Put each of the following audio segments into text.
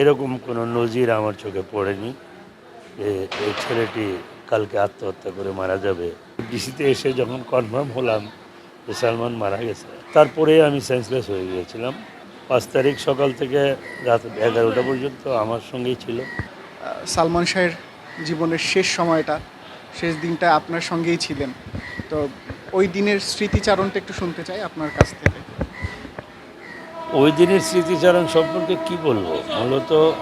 এরকম কোনো নজির আমার চোখে পড়েনি যে এই ছেলেটি কালকে আত্মহত্যা করে মারা যাবে। ডিসিতে এসে যখন কনফার্ম হলাম যে সালমান মারা গেছে, তারপরে আমি সেন্সলেস হয়ে গিয়েছিলাম। পাঁচ তারিখ সকাল থেকে রাত এগারোটা পর্যন্ত আমার সঙ্গেই ছিল। সালমান শাহের জীবনের শেষ সময়টা, শেষ দিনটা আপনার সঙ্গেই ছিলেন। তো ওই দিনের স্মৃতিচারণটা একটু শুনতে চাই আপনার কাছ থেকে। ওই দিনের স্মৃতিচারণ সম্পর্কে কি বলব? মূলত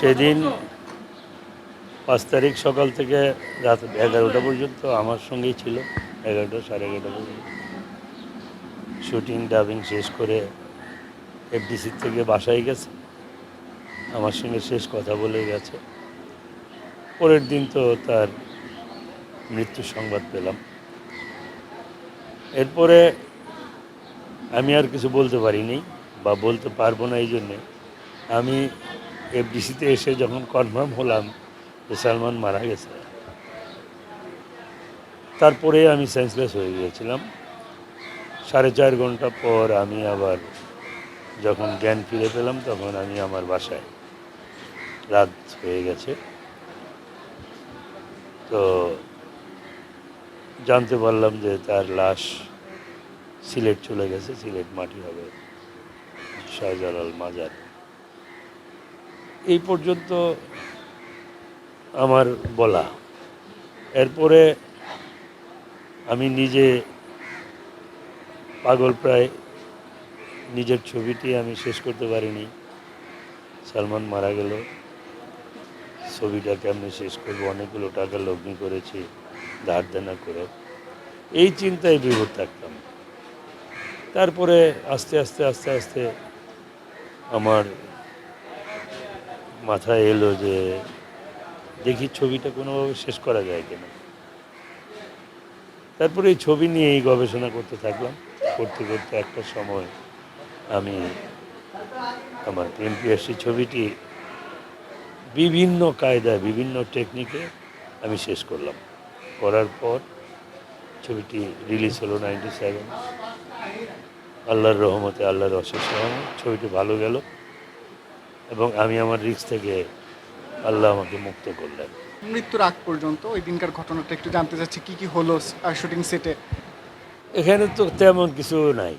সেদিন পাঁচ তারিখ সকাল থেকে রাত এগারোটা পর্যন্ত আমার সঙ্গেই ছিল, এগারোটা সাড়ে এগারোটা পর্যন্ত। শুটিং, ডাবিং শেষ করে এফডিসির থেকে বাসায় গেছে। আমার সঙ্গে শেষ কথা বলে গেছে। পরের দিন তো তার মৃত্যু সংবাদ পেলাম। এরপরে আমি আর কিছু বলতে পারিনি বা বলতে পারব না এই জন্যে। আমি এফডিসিতে এসে যখন কনফার্ম হলাম যে সালমান মারা গেছে, তারপরে আমি সেন্সলেস হয়ে গিয়েছিলাম। সাড়ে চার ঘণ্টা পর আমি আবার যখন জ্ঞান ফিরে পেলাম, তখন আমি আমার বাসায়। রাত হয়ে গেছে। তো জানতে পারলাম যে তার লাশ সিলেট চলে গেছে, সিলেট মাটি হবে শাহজালাল মাজার। এই পর্যন্ত আমার বলা। এরপরে আমি নিজে পাগল প্রায় নিজের ছবিটি আমি শেষ করতে পারিনি। সালমান মারা গেল। ছবিটাকে আমি শেষ করব। অনেকগুলো টাকা লগ্নি করেছি ধার দেনা করে। এই চিন্তায় বিভোর থাকতাম। তারপরে আস্তে আস্তে আস্তে আস্তে আমার মাথায় এলো যে দেখি ছবিটা কোনোভাবে শেষ করা যায় কিনা। তারপরে এই ছবি নিয়ে এই গবেষণা করতে থাকলাম। করতে করতে একটা সময় আমি আমার এমপিএসসি ছবিটি বিভিন্ন কায়দায়, বিভিন্ন টেকনিকে আমি শেষ করলাম। করার পর ছবিটি রিলিজ হলো নাইনটি সেভেন আল্লাহর রহমতে আল্লাহর অশেষ রহমত ছবিটি ভালো গেল এবং আমি আমার রিস্ক থেকে আল্লাহ আমাকে মুক্ত করলেন। মৃত্যুর আগ পর্যন্ত ওই দিনকার ঘটনাটা একটু জানতে চাচ্ছি কি কি হলো শুটিং সেটে এখানে তো তেমন কিছু নাই।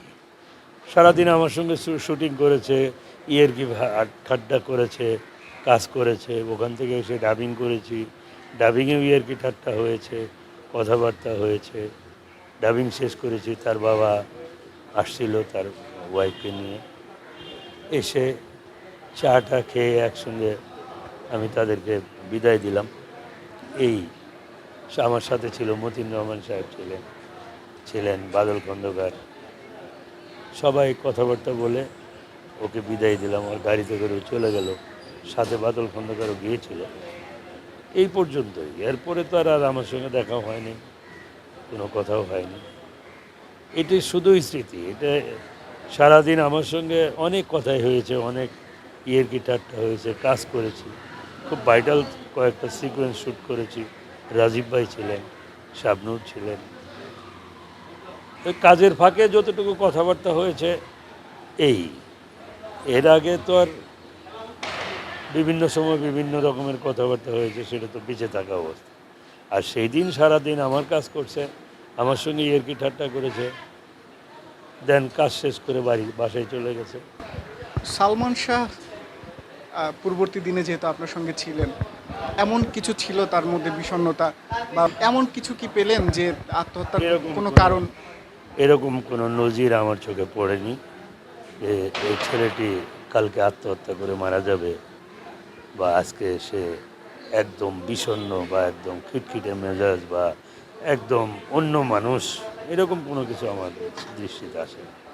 সারাদিন আমার সঙ্গে শুটিং করেছে ইয়ের কি ঠাট্টা করেছে কাজ করেছে ওখান থেকে এসে ডাবিং করেছি। ডাবিংয়েও ইয়ের কি ঠাট্টা হয়েছে কথাবার্তা হয়েছে ডাবিং শেষ করেছি তার বাবা আসছিল তার ওয়াইফকে নিয়ে। এসে চাটা খেয়ে একসঙ্গে আমি তাদেরকে বিদায় দিলাম। এই আমার সাথে ছিল মতিন রহমান সাহেব ছিলেন ছিলেন বাদল খন্দকার সবাই কথাবার্তা বলে ওকে বিদায় দিলাম ওর গাড়িতে করে চলে গেল। সাথে বাদল খন্দকারও গিয়েছিল। এই পর্যন্তই। এরপরে তো আর আমার সঙ্গে দেখা হয়নি, কোনো কথাও হয়নি। এটি শুধুই স্মৃতি। এটা সারাদিন আমার সঙ্গে অনেক কথাই হয়েছে, অনেক ইয়ের গিটারটা হয়েছে, কাজ করেছি। খুব ভাইটাল কয়েকটা সিকোয়েন্স শ্যুট করেছি। রাজীব ভাই ছিলেন, শাবনুর ছিলেন। কাজের ফাঁকে যতটুকু কথাবার্তা হয়েছে, এই। এর আগে তো আর বিভিন্ন সময় বিভিন্ন রকমের কথাবার্তা হয়েছে, সেটা তো বেঁচে থাকা অবস্থা। আর সেই দিন সারাদিন আমার কাজ করছে আমার সঙ্গে ইয়েরকি ঠাট্টা করেছে। দেন কাজ শেষ করে বাড়ি বাসায় চলে গেছে। সালমান শাহ পূর্ববর্তী দিনে যেহেতু আপনার সঙ্গে ছিলেন এমন কিছু ছিল তার মধ্যে বিষণ্ণতা বা এমন কিছু কি পেলেন যে আত্মহত্যার এরকম কোনো কারণ? এরকম কোনো নজির আমার চোখে পড়েনি যে এই ছেলেটি কালকে আত্মহত্যা করে মারা যাবে বা আজকে সে একদম বিষণ্ণ বা একদম খিটখিটে মেজাজ বা একদম অন্য মানুষ। এরকম কোনো কিছু আমার দৃষ্টিতে আসে না।